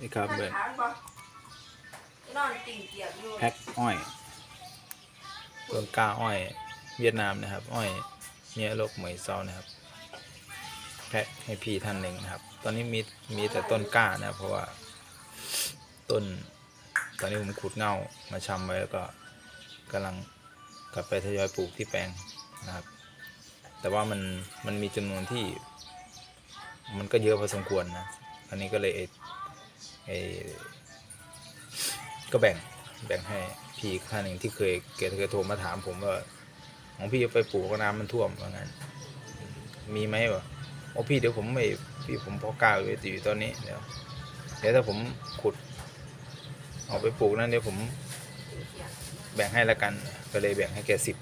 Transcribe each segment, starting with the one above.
นี่ครับเบิร์ถามบ่นอนติ่งเกียกอยู่แพ็คอ้อยต้นกล้าอ้อย เวียดนามนะครับ อ้อยเนี่ยโลกเหมยเซานะครับแพ็คให้พี่ท่านหนึ่งนะครับ ตอนนี้มีมีแต่ต้นกล้านะครับเพราะว่าต้น ตอนนี้ผมขุดเง่ามาชำไว้แล้วก็กำลังกลับไปทยอยปลูกที่แปลงนะครับ แต่ว่ามันมันมีจำนวนที่ มันก็เยอะพอสมควรนะอันนี้ก็เลย เอเอก็แบ่งแบ่งให้พี่ท่านหนึ่งที่เคยแกเคยโทรมาถามผมว่าของพี่จะไปปลูกก็น้ำมันท่วมว่างั้น มีไหมวะโอ้พี่เดี๋ยวผมไม่พี่ผมพอกล้าไว้อยู่ตอนนี้เดี๋ยวเดี๋ยวถ้าผมขุดเอาไปปลูกนั่นเดี๋ยวผมแบ่งให้ละกัน ก็เลยแบ่งให้แกสิบ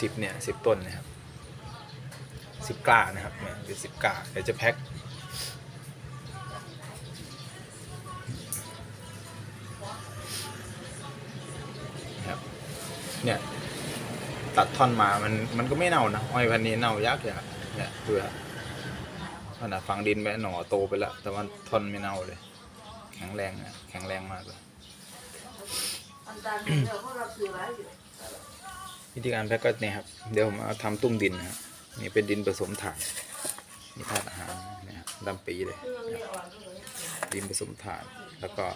สิบเนี่ยสิบต้นนะครับสิบกล้านะครับเนี่ยเป็นสิบกล้าเดี๋ยวจะแพ็ค ตัดท่อนมามันมันก็ไม่เน่านะอ้อยพันนี้เน่ายากเลยครับเนี่ยดูครับขนาดฝังดินไปหน่อโตไปแล้วแต่ว่าท่อนไม่เน่าเลย แข็งแรงนะแข็งแรงมากเลยอันตรายเดี๋ยวพวกเราซื้อไว้อยู่วิธีการแพ็กก็เนี่ยครับเดี๋ยวผมเอาทำตุ้มดินนะครับนี่เป็นดินผสมถ่านนี่ธาตุอาหารนะครับดำปีเลยเครื่องนี้อ่อนก็เลยดินผสมถ่านแล้วก็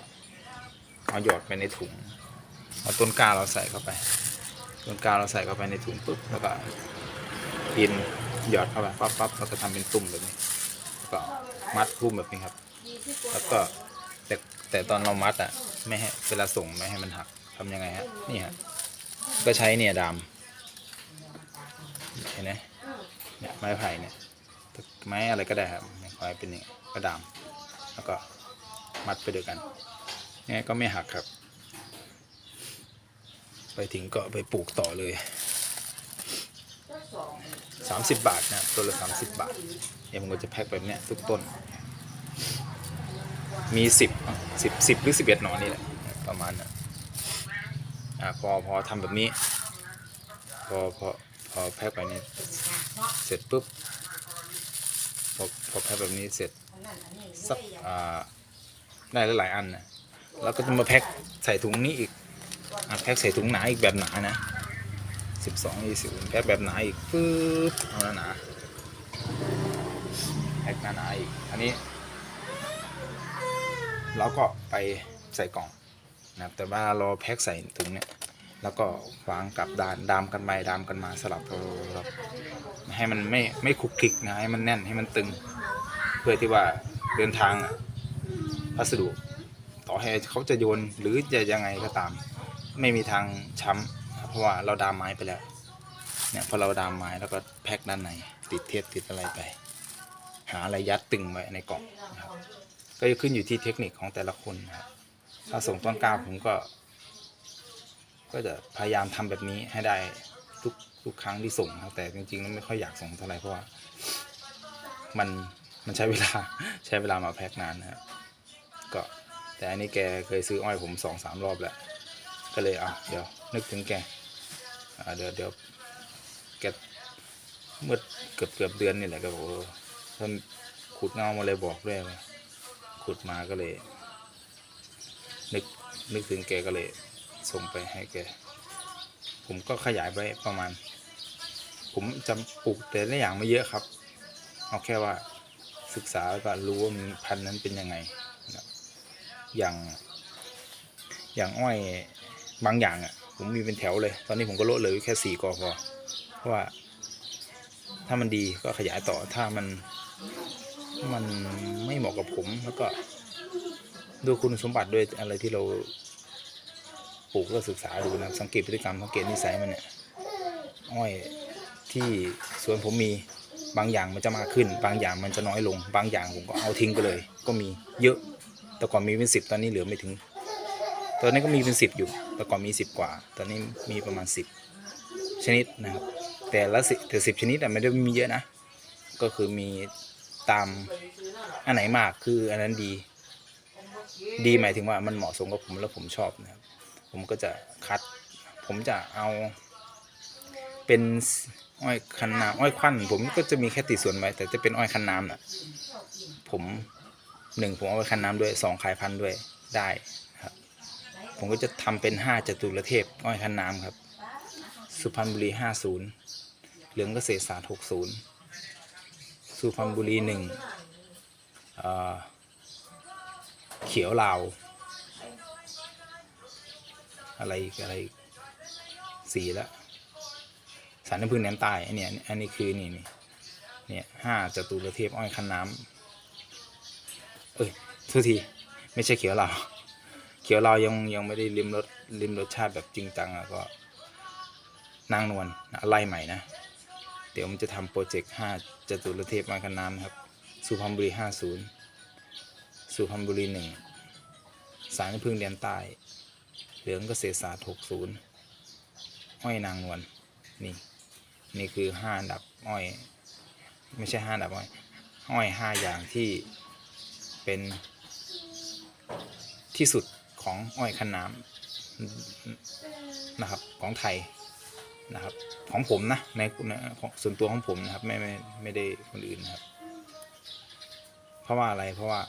เอาหยอดไปในถุงเอาต้นกล้าเราใส่เข้าไป ต้นกล้าเราใส่เข้าไปในถุงปุ๊บแล้วก็ดินหยอดเข้าไปปั๊บปั๊บเราก็ทำเป็นตุ่มแบบนี้แล้วก็มัดรุ่มแบบนี้ครับ แล้วก็แต่แต่ตอนเรามัดอะไม่ให้เวลาส่งไม่ให้มันหักทำยังไงฮะนี่ฮะก็ใช้เนี่ยดามเห็นไหมเนี่ยไม้ไผ่เนี่ยไม้อะไรก็ได้ครับไม่ค่อยเป็นอย่างนี้กระดาม แล้วก็มัดไปด้วยกันนี่ก็ไม่หักครับ ไปถึงก็ไปปลูกต่อเลยสอง30 บาทนะครับต้นละ 30 บาทเนี่ยผมก็จะแพ็คแบบเนี้ยทุกต้น มี 10 10 10หรือ 11 หนอนนี่แหละ ประมาณนั้นอ่าพอพอทำแบบนี้ พอพอพอแพ็คไปเนี่ยเสร็จปุ๊บพอพอแพ็คแบบนี้เสร็จอันนั้นอันนี้สักอ่าได้หลายๆอันนะแล้วก็จะมาแพ็คใส่ถุงนี้อีก แพ็คใส่ถุงหนาอีกแบบหนานะสิบสองยี่สิบแพ็คแบบหนาอีกปึ๊บเอาหนาหนาๆแพ็คหนาหนาอีกอันนี้เราก็ไปใส่กล่องนะครับแต่ว่าเราแพ็คใส่ถุงเนี่ยแล้วก็วางกับดานดามกันไปดามกันมาสลับสลับให้มันไม่ไม่คลุกคลิกนะให้มันแน่นให้มันตึง เพื่อที่ว่าเดินทางอะพัสดุ ต่อให้เขาจะโยนหรือจะยังไงก็ตาม ไม่มีทางช้ำเพราะว่าเราดามไม้ไปแล้วเนี่ยพอเราดามไม้แล้วก็แพ็คด้านในติดเทปติดอะไรไป หาอะไรยัดตึงไว้ในกล่องนะครับก็จะขึ้นอยู่ที่เทคนิคของแต่ละคนนะครับถ้าส่งต้นกล้าผมก็ ก็จะพยายามทำแบบนี้ให้ได้ทุกทุกครั้งที่ส่งนะครับแต่จริงๆแล้วไม่ค่อยอยากส่งเท่าไหร่เพราะว่ามันมันใช้เวลาใช้เวลามาแพ็คนานนะครับก็แต่อันนี้แกเคยซื้ออ้อยผมสองสามรอบแล้ว ก็เลยเอะเดี๋ยวนึกถึงแกอ่าเดี๋ยวเดี๋ยวแกเมื่อเกือบเกือบเดือนนี่แหละก็บอกเออท่านขุดเงามาเลยบอกด้วยขุดมาก็เลย นึกนึกถึงแกก็เลยส่งไปให้แก ผมก็ขยายไปประมาณ ผมจำปลูกแต่ละอย่างไม่เยอะครับ เอาแค่ว่าศึกษาแล้วก็รู้ว่ามันพันธุ์นั้นเป็นยังไง อย่างอย่างอ้อย บางอย่างอะ ผมมีเป็นแถวเลย ตอนนี้ผมก็ลดเหลยแค่สี่กอพอเพราะว่า ถ้ามันดีก็ขยายต่อถ้ามัน มันไม่เหมาะกับผมแล้วก็ดูคุณสมบัติด้วยอะไรที่เราปลูกก็ศึกษาดูนะสังเกตพฤติกรรมสังเกตนิสัยมันเนี่ยอ้อยที่สวนผมมีบางอย่างมันจะมากขึ้น บางอย่างมันจะน้อยลง บางอย่างผมก็เอาทิ้งไปเลย ก็มีเยอะ แต่ก่อนมีเป็นสิบตอนนี้เหลือไม่ถึง ตอนนี้ก็มีเป็นสิบอยู่ แต่ก่อนมีสิบกว่า ตอนนี้มีประมาณสิบชนิดนะครับ แต่ละสิแต่สิบชนิดอะไม่ได้มีเยอะนะ ก็คือมีตามอันไหนมากคืออันนั้นดี ดีหมายถึงว่ามันเหมาะสมกับผมแล้วผมชอบนะครับ ผมก็จะคัด ผมจะเอา เป็นอ้อยคันน้ำอ้อยควันผมก็จะมีแค่ติดส่วนไว้แต่จะเป็นอ้อยคันน้ำน่ะผมหนึ่งผมเอาไว้คั้นน้ำด้วยสองขายพันธุ์ด้วยได้ ผมก็จะทำเป็นห้าจตุรเทพอ้อยคันน้ำครับ สุพรรณบุรีห้าศูนย์เหลืองเกษตรศาสตร์หกศูนย์สุพรรณบุรีหนึ่งเเขียวลาว อะไรอะไรสีล้วสารน้ำพึ่งแหนมใต้อันเนี้ยอันนี้คือนี่นี่เนี่ยห้าจตุรเทพอ้อยคันน้ำเอ้ยทุกที ไม่ใช่เขียวลาว ขียวลายังยังไม่ได้ลิมรสลิมรสชาติแบบจริงจังอะก็นางนวลนะไล่ใหม่นะ เดี๋ยวมันจะทำโปรเจกต์ห้าจตุรเทพมาคันน้ำนครับ สุพรรณบุรีห้าศูนย์สุพรรณบุรีหนึ่งสารพึ่งแดนใต้ เหลืองเกษตรศาสตร์หกศูนย์อ้อยนางนวลนี่ นี่คือห้าอันดับอ้อย ไม่ใช่ห้าอันดับอ้อย อ้อยห้าอย่างที่เป็นที่สุด ของอ้อยคันน้ำนะครับ ของไทยนะครับ ของผมนะในส่วนตัวของผมนะครับ ไม่ไม่ไม่ได้คนอื่นนะครับ เพราะว่าอะไรเพราะว่า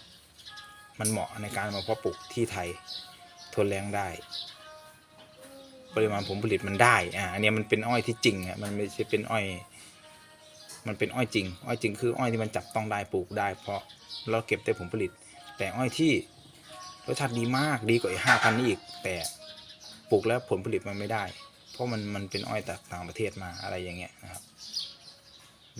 มันเหมาะในการมาเพาะปลูกที่ไทยทนแรงได้ ปริมาณผลผลิตมันได้อ่าอันนี้มันเป็นอ้อยที่จริงอะมันไม่ใช่เป็นอ้อย มันเป็นอ้อยจริง อ้อยจริงคืออ้อยที่มันจับต้องได้ปลูกได้ เพราะเราเก็บได้ผลผลิต แต่อ้อยที่ สชาติดีมากดีกว่าไอ้ห้าพันนี่อีก แต่ปลูกแล้วผลผลิตมันไม่ได้ เพราะมันมันเป็นอ้อยจากต่างประเทศมาอะไรอย่างเงี้ยนะครับ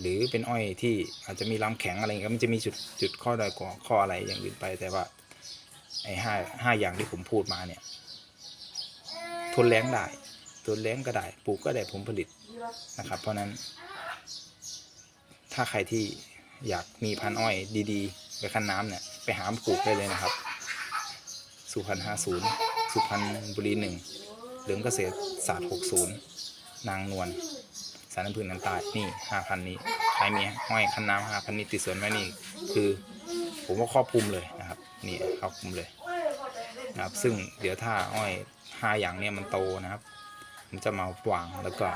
หรือเป็นอ้อยที่อาจจะมีลำแข็งอะไรเงี้ยมันจะมีจุดจุดข้อใดกว่าข้ออะไรอย่างอื่นไป แต่ว่าไอ้ห้าห้าอย่างที่ผมพูดมาเนี่ย ทนแรงได้ทนแรงก็ได้ปลูกก็ได้ผลผลิตนะครับ เพราะนั้น ถ้าใครที่อยากมีพันอ้อยดีๆไปคั้นน้ำเนี่ยไปหาปลูกได้เลยนะครับ สุพรรณห้าศูนย์สุพรรณบุรีหนึ่งเหลืองเกษตรศาสตร์หกศูนย์นางนวลสารน้ำพึ่งน้ำตาลนี่ห้าพันนี้ใครมีอ้อยคันน้ำห้าพันนี้ติดสวนไว้นี่คือ ผมว่าครอบคลุมเลยนะครับนี่ครอบคลุมเลยนะครับซึ่งเดี๋ยวถ้าอ้อยห้าอย่างเนี้ยมันโตนะครับ ผมจะมาวางแล้วก็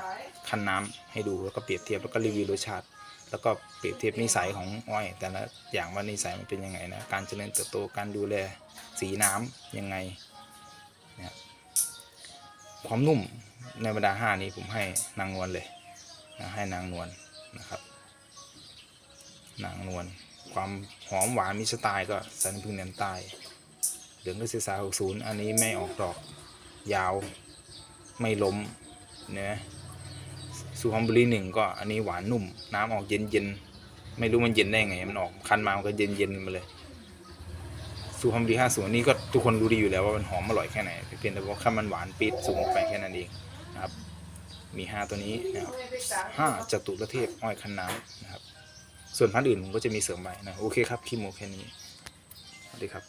คันน้ำให้ดูแล้วก็เปรียบเทียบแล้วก็รีวิวรสชาติ แล้วก็เปรียบเทียบนิสัยของอ้อย แต่ละอย่างว่านิสัยมันเป็นยังไงนะการเจริญเติบโตการดูแลสีน้ำยังไงนะครับความนุ่มในบรรดาห้านี้ผมให้นางนวลเลยนะให้นางนวลนะครับ นางนวลความหอมหวานมีสไตล์ก็สันพึ่งแนมใต้เหลืองก็ศึกษา60 อันนี้ไม่ออกดอกยาวไม่ล้มเนื้อ สุพรรณบุรีหนึ่งก็อันนี้หวานนุ่ม น้ำออกเย็นเย็นๆไม่รู้มันเย็นได้ไง มันออกคันมามันก็เย็นเย็นๆมาเลยสุพรรณบุรี50อันนี้ก็ทุกคนรู้ดีอยู่แล้วว่ามันหอมอร่อยแค่ไหนเพียงแต่ว่าข้ามันหวานปี๊ดสูงไปแค่นั้นเองนะครับ มี5ตัวนี้นะครับห้าจตุรเทพอ้อยคันน้ำนะครับ ส่วนพันธุ์อื่นผมก็จะมีเสริมไปนะโอเคครับคีโมแค่นี้สวัสดีครับ